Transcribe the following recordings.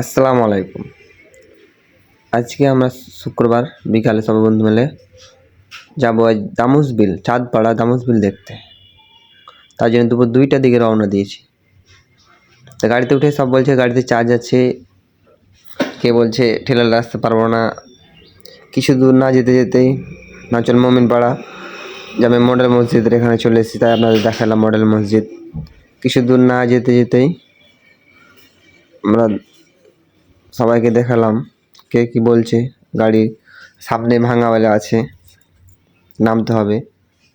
আসসালামু আলাইকুম। আজকে আমরা শুক্রবার বিকালে সব বন্ধু মিলে যাব আজ দামুস বিল চাঁদপাড়া দামুস বিল দেখতে। তার জন্য দুপুর দুইটার দিকে রওনা দিয়েছি। তা গাড়িতে উঠে সব বলছে গাড়িতে চার্জ আছে। কে বলছে ঠেলালে আসতে পারব না। কিছু দূর না যেতে যেতেই নাচল মমিন পাড়া জামে মডেল মসজিদের এখানে চলে এসেছি, তাই আপনাদের দেখালাম মডেল মসজিদ। কিছু দূর না যেতে যেতেই আমরা সবাইকে দেখালাম কে কি বলছে। গাড়ি সামনে ভাঙাওয়ালা আছে। নামতে হবে।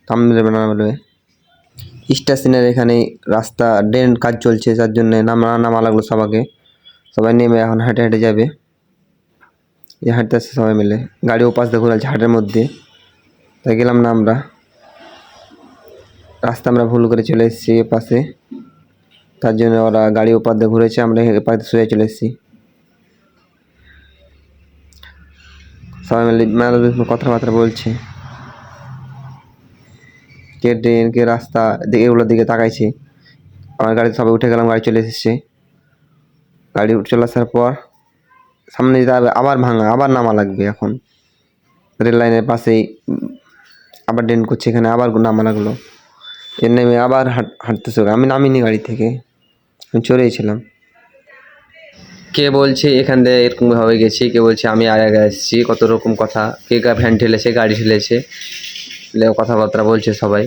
সামনে নামলে স্টেশনের এখানে রাস্তা ড্রেন কাজ চলছে, যার জন্য নামা নামা লাগল সবাইকে সবাই নেমে এখন হেঁটে হেঁটে যাবে। এই হাঁটতে আসছে সবাই মিলে। গাড়ি ওপাশ ঘুরে আছে হাটের মধ্যে। তাই গেলাম না আমরা। রাস্তা আমরা ভুল করে চলে এসেছি এ পাশে তার জন্য ওরা গাড়ি ওপার দিয়ে ঘুরেছে, আমরা এ পাশে শুয়ে চলে এসেছি। সবাই মিলে মেলা কথাবার্তা বলছে। কে ট্রেন, কে রাস্তা এগুলোর দিকে তাকাইছে। আমার গাড়িতে সবাই উঠে গেলাম, গাড়ি চলে এসেছে। গাড়ি চলে আসার পর সামনে যেতে হবে, আবার ভাঙা, আবার নামা লাগবে এখন। রেল লাইনের পাশেই আবার ড্রেন করছে এখানে, আবার নামা লাগল। এর নেমে আবার হাঁট, হাঁটতেছে আমি নামিনি গাড়ি থেকে। আমি চড়েইছিলাম কে বলছে, এখান থেকে এরকম ভাবে গেছি, কে বলছে, আমি আর আগে এসেছি কত রকম কথা, কে কা ফ্যান ঠেলেছে, গাড়ি ঠেলেছে কথাবার্তা বলছে সবাই।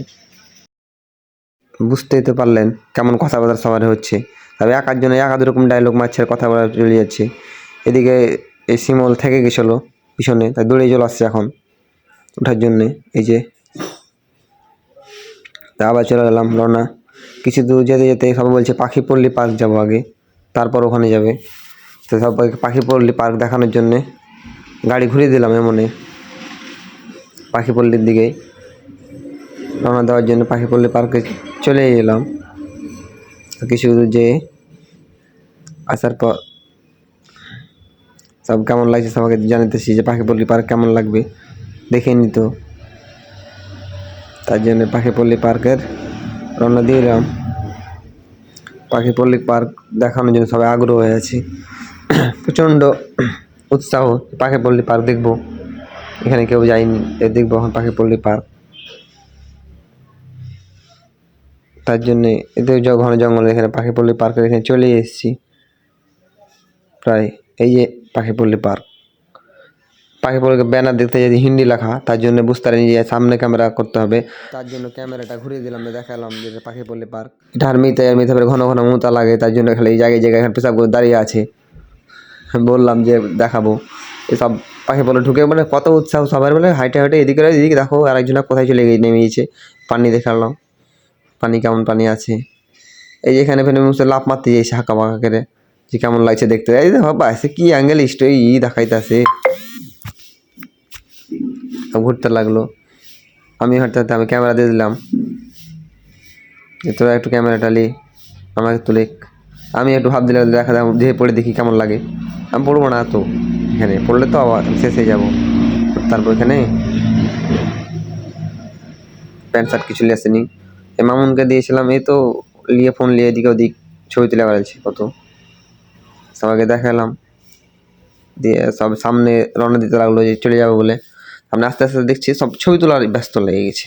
বুঝতেই তো পারলেন কেমন কথাবার্তা সবার হচ্ছে। তবে এক একজন এক আধ রকম ডায়লগ মারছে কথা বলা চলে যাচ্ছে। এদিকে এই শিমল থেকে গেছিল পিছনে, তাই দৌড়ে চলে আসছে এখন ওঠার জন্যে, এই যে। তা আবার চলে গেলাম, রওনা। কিছু দূর যেতে যেতে সবাই বলছে, পাখি পল্লী পার্ক যাব আগে, তারপর ওখানে যাবে। তো সবাইকে পাখি পল্লী পার্ক দেখানোর জন্যে। গাড়ি ঘুরিয়ে দিলাম এমনে। পাখি পল্লীর দিকে। রওনা দেওয়ার জন্য পাখি পল্লী পার্কে চলে এলাম। কিছু দূর যেয়ে আসার পর সব কেমন লাগছে সবাইকে জানাতেছি যে পাখি পল্লী পার্ক কেমন লাগবে। দেখে নিত তার জন্য পাখিপল্লী পার্কের রওনা দিয়ে দিলাম পাখিপল্লী পার্ক দেখানোর জন্য সবাই আগ্রহ হয়ে আছে। প্রচণ্ড উৎসাহ পাখিপল্লী পার্ক দেখব। এখানে কেউ যায়নি এ দেখব এখন পাখি পাখিপল্লী পার্ক। তার জন্যে এতে ঘন জঙ্গল এখানে পাখি পাখিপল্লী পার্কের এখানে চলে এসেছি। প্রায় এই যে পাখি পাখিপল্লী পার্ক। পাখিপল্লীকে ব্যানার দেখতে যদি হিন্দি লেখা তার জন্য বুঝতে পারিনি যে সামনে ক্যামেরা করতে হবে। তার জন্য ক্যামেরাটা ঘুরিয়ে দিলাম দেখালাম যে এটা পাখিপল্লী পার্ক। এটা আর আর্মিতে আর্মিতে ঘন ঘন মুতা লাগে তার জন্য খালি এই জায়গায় জায়গায় এখানে পেশাব করে দাঁড়িয়ে আছে। বললাম যে দেখাবো। এসব পাখি বলে ঢুকে মানে কত উৎসাহ সবার মানে হাইটে হাইটে এদিকে এদিকে দেখো আর একজনা কোথায় চলে গিয়ে নেমে গিয়েছে পানি দেখালাম। পানি কেমন পানি আছে। এই যে এখানে ফেনে মুসে লাভ মারতে যাইছে হাঁকা বাঁকা করে। যে কেমন লাগছে দেখতে। এই দেখো বাসে কি অ্যাঙ্গেল স্টোই ই দেখাইতেছে। ঘুরতে লাগল। আমি হাঁটতে হাঁটতে আমি ক্যামেরা দিয়ে দিলাম। তোরা একটু ক্যামেরাটা লি, আমাকে তুলে আমি একটু ভাব দিলে দেখা যাব দিয়ে পড়ে দেখি কেমন লাগে। আমি পড়ব না তো, এখানে পড়লে তো আবার শেষ হয়ে যাব। তারপর এখানে প্যান্ট শার্ট কিছু নিয়ে আসেনি। এ মামুনকে দিয়েছিলাম, এই তো নিয়ে ফোন নিয়ে এদিকে ওদিক ছবি তুলে বেড়াচ্ছে কত। সবাইকে দেখালাম, দিয়ে সব সামনে রওনা দিতে লাগল যে চলে যাব বলে। সামনে আস্তে আস্তে দেখছি সব ছবি তোলার ব্যস্ত লেগে গেছে।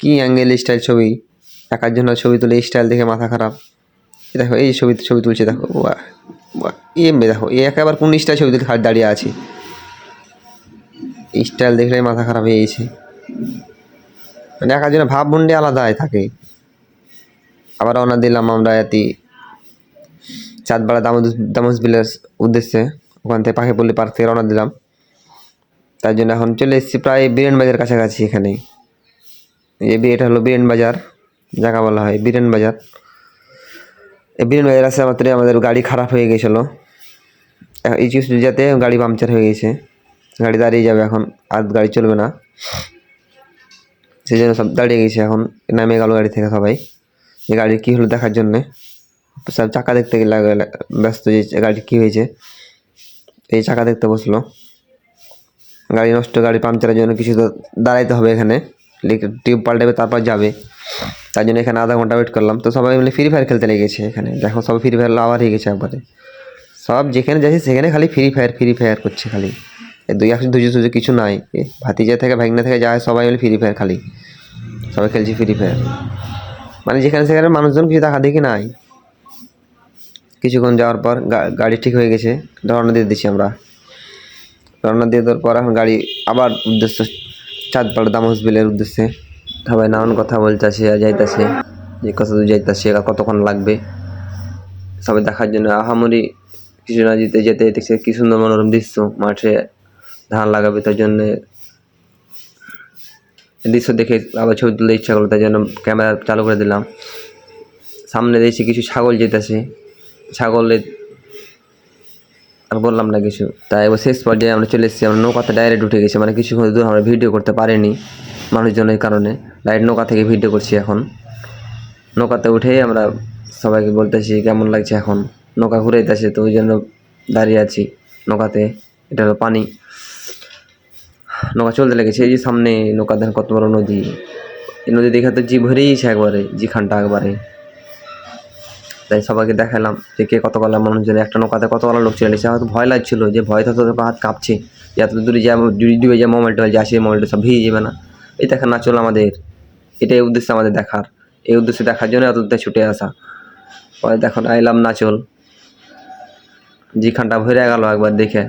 কি অ্যাঙ্গেল স্টাইল ছবি? একার জন্য ছবি তুলে স্টাইল দেখে মাথা খারাপ। দেখো, এই ছবি ছবি তুলছে, দেখো, বাহ বাহ। এমবে দেখো, এ একেবারে কোন স্টাইল ছবি দাঁড়িয়ে আছে। স্টাইল দেখলেই মাথা খারাপ হয়ে গেছে। মানে একার জন্য ভাবমুন্ডি আলাদাই থাকে। আবার রওনা দিলাম আমরা এতি চাঁদপাড়া দামোদ দামোস বিলের উদ্দেশ্যে। ওখান থেকে পাখিপল্লী পার্ক থেকে রওনা দিলাম। তার জন্য এখন চলে এসেছি প্রায় বীরেন বাজার কাছাকাছি এখানে। এই এটা হলো বীরেন বাজার জায়গা বলা হয় বীরেন বাজার এই বীরেন বাজার আসে মাত্রই আমাদের গাড়ি খারাপ হয়ে গেছিল। এ- এই কিছু যাতে গাড়ি পাংচার হয়ে গেছে। গাড়ি দাঁড়িয়ে যাবে এখন, আর গাড়ি চলবে না। সেই জন্য সব দাঁড়িয়ে গেছে এখন, নামে গেল গাড়ি থেকে সবাই। যে গাড়ির কী হলো দেখার জন্যে? সব চাকা দেখতে গেলে ব্যস্ত যে গাড়ি কী হয়েছে। এই চাকা দেখতে বসল। গাড়ি নষ্ট, গাড়ি পাংচারের জন্য কিছু তো দাঁড়াইতে হবে এখানে। টিউব পাল্টাবে, তারপর যাবে। তার জন্য এখানে আধা ঘণ্টা ওয়েট করলাম। তো সবাই মিলে ফ্রি ফায়ার খেলতে লেগেছে এখানে। দেখো সবাই ফ্রি ফায়ার আবার হয়ে গেছে একবারে। সব যেখানে যাচ্ছে সেখানে খালি ফ্রি ফায়ার ফ্রি ফায়ার করছে খালি। দুই একশো দুশো সুযোগ কিছু নাই। ভাতিজা থেকে, ভাগনা থেকে যায় সবাই মিলে ফ্রি ফায়ার খালি। সবাই খেলছে ফ্রি ফায়ার মানে যেখানে সেখানে মানুষজন কিছু দেখা দেখি নাই। কিছুক্ষণ যাওয়ার পর গাড়ি ঠিক হয়ে গেছে। রওনা দিয়ে দিচ্ছি আমরা। রওনা দিয়ে দেওয়ার পর এখন গাড়ি আবার উদ্দেশ্য চাঁদপাড়া দামোস বিলের উদ্দেশ্যে। সবাই নানান কথা বলতেছে আর যাইতাছে। যে কত দূর যাইতাছে, কতক্ষণ লাগবে। সবাই দেখার জন্য আহামরি কিছু না যেতে যেতে দেখছে কি সুন্দর মনোরম দৃশ্য। মাঠে ধান লাগাবে তার জন্য। দৃশ্য দেখে আবার ছবি তুলতে ইচ্ছা করল তাই জন্য ক্যামেরা চালু করে দিলাম। সামনে দেখছি কিছু ছাগল যেতেছে। ছাগলের আর বললাম না কিছু। তাই এবার শেষ পর্যায়ে আমরা চলে এসেছি, আমরা নৌকাতে ডাইরেক্ট উঠে গেছি। মানে কিছুক্ষণ দূর আমরা ভিডিও করতে পারিনি মানুষজনের কারণে। ডাইরেক্ট নৌকা থেকে ভিডিও করছি এখন। নৌকাতে উঠেই আমরা সবাইকে বলতেছি কেমন লাগছে এখন? নৌকা ঘুরাইতেছে তো ওই জন্য দাঁড়িয়ে আছি নৌকাতে। এটা হলো পানি। নৌকা চলতে লেগেছে, এই যে সামনে নৌকা দেখেন কত বড় নদী। এই নদী দেখে তো জি ভরেইছে একবারে জিখানটা একবারে। তাই সবাইকে দেখালাম যে কে কত কলা মানুষজন একটা নৌকাতে কত কলা লোক ছিল। সে হয়তো ভয় লাগছিল যে ভয় তো তোদের হাত কাঁপছে, যে এত দূরে যা ডুবে যায় মোবাইলটা যে আসে মোবাইলটা সব ভিজে যাবে না। এই দেখা না, চলো আমাদের। এটাই উদ্দেশ্য আমাদের দেখার। এই উদ্দেশ্যে দেখার জন্য এত দূরে ছুটে আসা। পরে দেখো, আইলাম নাচল জিখানটা ভরে গেল একবার দেখে।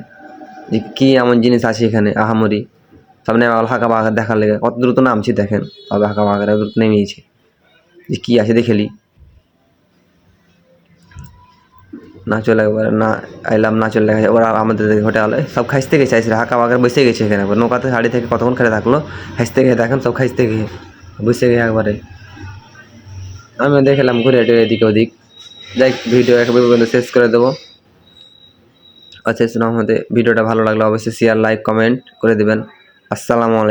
যে কী এমন জিনিস আছে এখানে? আহামরি। সামনে আবার হাঁকা বাঘা দেখার লেগে কত দ্রুত নামছি দেখেন। তবে হাঁকা বাঘারা দ্রুত নেমেছে। যে কী আছে দেখেলি না। চলে একবার না আইলাম, না চলে গেছে। ওরা আমাদের হোটেলে সব খাইতে গেছে আসলে হাঁকা বাঘার বসে গেছে এখানে। একবার নৌকাতে শাড়ি থেকে কতক্ষণ খেলে থাকল? খাইতে গিয়ে দেখেন সব খাইতে গিয়ে। বসে গিয়ে একবারে। আমিও দেখলাম ঘুরে টুরে এদিকে ওদিক। যাই ভিডিও একবার শেষ করে দেবো। শেষ না ভিডিওটা ভালো লাগলে অবশ্যই শেয়ার লাইক কমেন্ট করে দেবেন। আসসালামু আলাইকুম।